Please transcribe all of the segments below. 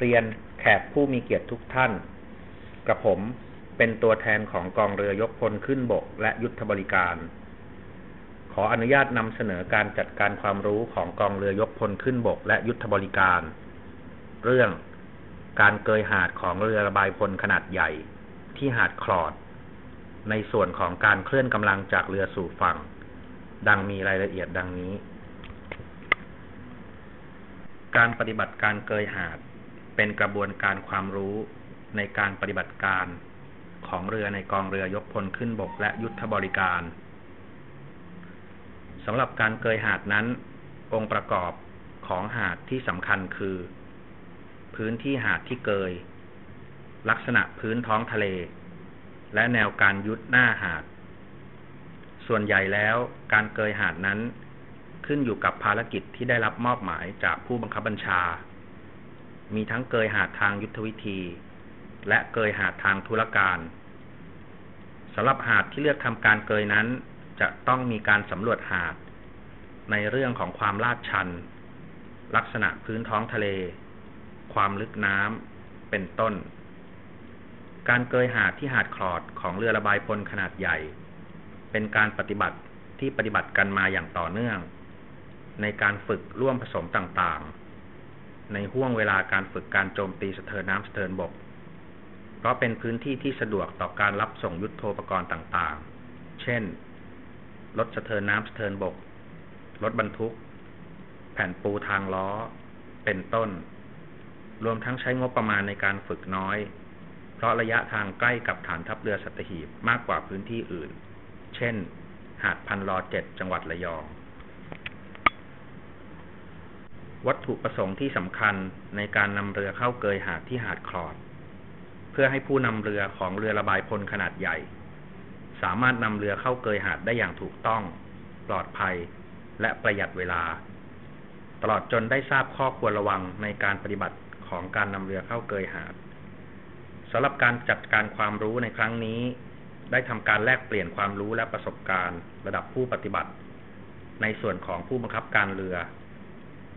เรียนแขกผู้มีเกียรติทุกท่าน กระผมเป็นตัวแทนของกองเรือยกพลขึ้นบกและยุทธบริการ ขออนุญาตนำเสนอการจัดการความรู้ของกองเรือยกพลขึ้นบกและยุทธบริการ เรื่องการเกยหาดของเรือระบายพลขนาดใหญ่ที่หาดคลอด ในส่วนของการเคลื่อนกำลังจากเรือสู่ฝั่ง ดังมีรายละเอียดดังนี้ การปฏิบัติการเกยหาด เป็นกระบวนการความรู้ในการปฏิบัติการของเรือในกองเรือยกพลขึ้นบกและยุทธบริการสำหรับการเกยหาดนั้น องค์ประกอบของหาดที่สำคัญคือ พื้นที่หาดที่เกย ลักษณะพื้นท้องทะเล และแนวการยุดหน้าหาด ส่วนใหญ่แล้วการเกยหาดนั้นขึ้นอยู่กับภารกิจที่ได้รับมอบหมายจากผู้บังคับบัญชา มีทั้งเกยหาดทางยุทธวิธี และเกยหาดทางธุรการสำหรับหาดที่เลือกทำการเกยนั้น จะต้องมีการสำรวจหาด ในเรื่องของความลาดชัน ลักษณะพื้นท้องทะเล ความลึกน้ำเป็นต้น การเกยหาดที่หาดคลอดของเรือระบายพลขนาดใหญ่ เป็นการปฏิบัติที่ปฏิบัติกันมาอย่างต่อเนื่อง ในการฝึกร่วมผสมต่างๆ ในห่วงเวลาการฝึกการโจมตีสะเทินน้ำสะเทินบก เพราะเป็นพื้นที่ที่สะดวกต่อการรับส่งยุทโธปกรณ์ต่างๆ เช่น รถสะเทินน้ำสะเทินบก รถบรรทุก แผ่นปูทางล้อ เป็นต้น รวมทั้งใช้งบประมาณในการฝึกน้อย เพราะระยะทางใกล้กับฐานทัพเรือสัตหีบมากกว่าพื้นที่อื่น เช่น หาดพันลอเจ็ดจังหวัดระยอง วัตถุประสงค์ที่สำคัญในการนำเรือเข้าเกยหาดที่หาดคลอด เพื่อให้ผู้นำเรือของเรือระบายพลขนาดใหญ่ สามารถนำเรือเข้าเกยหาดได้อย่างถูกต้อง ปลอดภัย และประหยัดเวลา ตลอดจนได้ทราบข้อควรระวังในการปฏิบัติของการนำเรือเข้าเกยหาดสำหรับการจัดการความรู้ในครั้งนี้ ได้ทำการแลกเปลี่ยนความรู้และประสบการณ์ ระดับผู้ปฏิบัติ ในส่วนของผู้บังคับการเรือ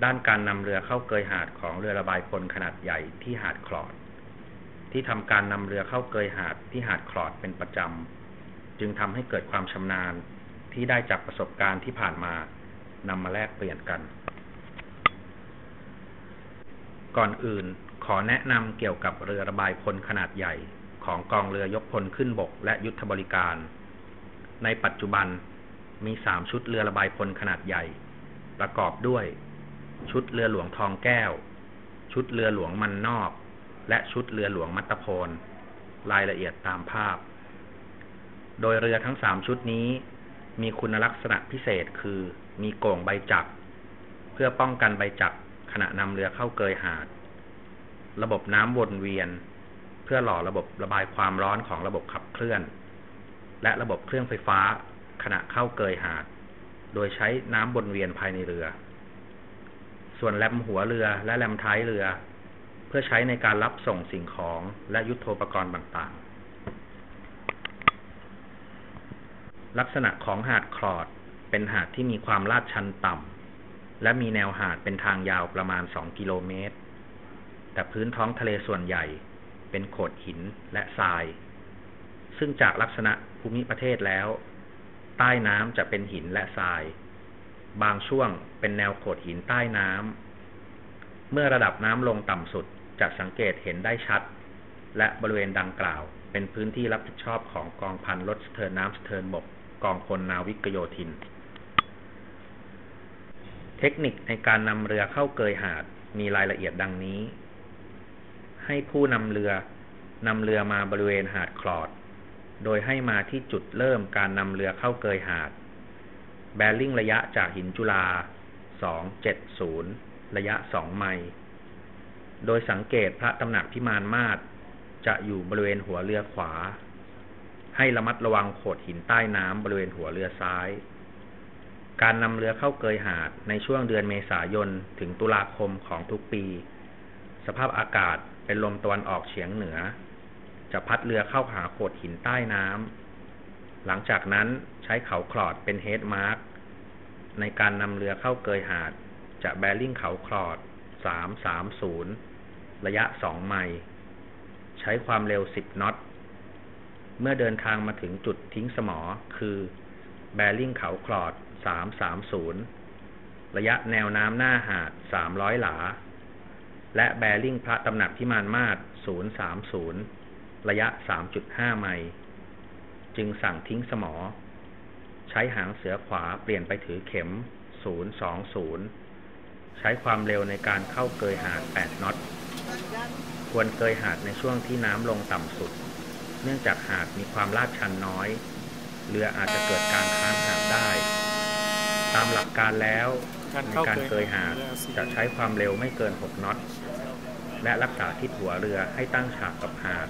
ด้านการนำเรือเข้าเกยหาดของเรือระบายพลขนาดใหญ่ที่หาดคลอด ที่ทำการนำเรือเข้าเกยหาดที่หาดคลอดเป็นประจำ จึงทำให้เกิดความชำนาญที่ได้จากประสบการณ์ที่ผ่านมานำมาแลกเปลี่ยนกัน ก่อนอื่นขอแนะนำเกี่ยวกับเรือระบายพลขนาดใหญ่ของกองเรือยกพลขึ้นบกและยุทธบริการ ในปัจจุบันมีสามชุดเรือระบายพลขนาดใหญ่ ประกอบด้วย ชุดเรือหลวงทองแก้ว ชุดเรือหลวงมันนอก และชุดเรือหลวงมัตตพล รายละเอียดตามภาพ โดยเรือทั้งสามชุดนี้ มีคุณลักษณะพิเศษคือมีโก่งใบจักเพื่อป้องกันใบจักขณะนำเรือเข้าเกยหาด ระบบน้ำวนเวียน เพื่อหล่อระบบระบายความร้อนของระบบขับเคลื่อน และระบบเครื่องไฟฟ้าขณะเข้าเกยหาด โดยใช้น้ำวนเวียนภายในเรือ ส่วนแลมหัวเรือและแลมท้ายเรือ เพื่อใช้ในการรับส่งสิ่งของและยุทโธปกรณ์ต่างๆ ลักษณะของหาดคลอดเป็นหาดที่มีความลาดชันต่ำและมีแนวหาดเป็นทางยาวประมาณ 2 กิโลเมตร แต่พื้นท้องทะเลส่วนใหญ่เป็นโขดหินและทราย ซึ่งจากลักษณะภูมิประเทศแล้ว ใต้น้ำจะเป็นหินและทราย บางช่วงเป็นแนวโขดหินใต้น้ำ เมื่อระดับน้ำลงต่ำสุดจะสังเกตเห็นได้ชัด และบริเวณดังกล่าว เป็นพื้นที่รับผิดชอบของกองพันรถสเทินน้ำสเทินบกกองพลนาวิกโยธิน เทคนิคในการนำเรือเข้าเกยหาดมีรายละเอียดดังนี้ ให้ผู้นำเรือนำเรือมาบริเวณหาดคลอด โดยให้มาที่จุดเริ่มการนำเรือเข้าเกยหาด แบริ่งระยะจากหินจุฬา270 ระยะ 2 ไมล์ โดยสังเกตพระตำหนักพิมานมาศจะอยู่บริเวณหัวเรือขวา ให้ระมัดระวังโขดหินใต้น้ำบริเวณหัวเรือซ้าย การนำเรือเข้าเกยหาดในช่วงเดือนเมษายนถึงตุลาคมของทุกปี สภาพอากาศเป็นลมตะวันออกเฉียงเหนือ จะพัดเรือเข้าหาโขดหินใต้น้ำ หลังจากนั้นใช้เขาคลอดเป็นเฮดมาร์กในการนำเรือเข้าเกยหาด จะแบริ่งเขาคลอด 330 ระยะ 2 ไมล์ใช้ความเร็ว 10 น็อต เมื่อเดินทางมาถึงจุดทิ้งสมอคือแบริ่งเขาคลอด 330 ระยะแนวน้ำหน้าหาด 300 หลา และแบริ่งพระตำหนักพิมานมาศ030 ระยะ 3.5 ไมล์ จึงสั่งทิ้งสมอ ใช้หางเสือขวาเปลี่ยนไปถือเข็ม 020 ใช้ความเร็วในการเข้าเกยหาด 8น็อต ควรเกยหาดในช่วงที่น้ำลงต่ำสุด เนื่องจากหาดมีความลาดชันน้อย เรืออาจจะเกิดการค้างหาดได้ ตามหลักการแล้วในการเกยหาดจะใช้ความเร็วไม่เกิน 6น็อตและรักษาทิศหัวเรือให้ตั้งฉากกับหาด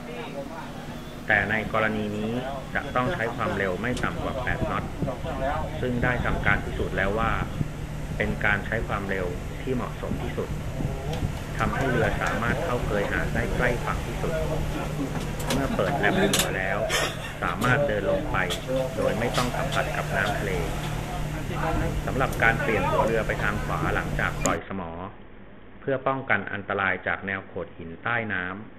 แต่ในกรณีนี้จะต้องใช้ความเร็วไม่ต่ำกว่า 8 น็อต ซึ่งได้ทำการพิสูจน์แล้วว่า เป็นการใช้ความเร็วที่เหมาะสมที่สุดทำให้เรือสามารถเข้าเกยหาดได้ใกล้ฝั่งที่สุด เมื่อเปิดแลมหัวแล้ว สามารถเดินลงไป โดยไม่ต้องสัมผัสกับน้ำทะเลสำหรับการเปลี่ยนหัวเรือไปทางขวาหลังจากปล่อยสมอ เพื่อป้องกันอันตรายจากแนวโขดหินใต้น้ำ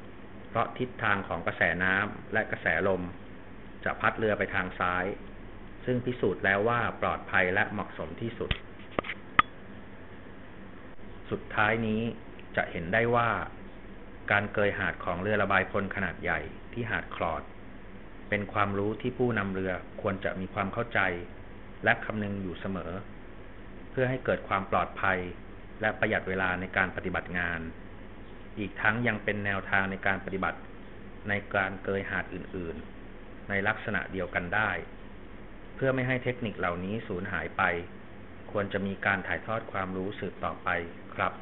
ราะทิศทางของกระแสน้ำและกระแสลม จะพัดเรือไปทางซ้าย ซึ่งพิสูจน์แล้วว่าปลอดภัยและเหมาะสมที่สุด สุดท้ายนี้จะเห็นได้ว่าการเกยหาดของเรือระบายพลขนาดใหญ่ที่หาดคลอด เป็นความรู้ที่ผู้นำเรือควรจะมีความเข้าใจ และคำนึงอยู่เสมอ เพื่อให้เกิดความปลอดภัย และประหยัดเวลาในการปฏิบัติงาน อีกทั้งยังเป็นแนวทางในการปฏิบัติในการเกยหาดอื่นๆ ในลักษณะเดียวกันได้ เพื่อไม่ให้เทคนิคเหล่านี้สูญหายไป ควรจะมีการถ่ายทอดความรู้สืบต่อไปครับ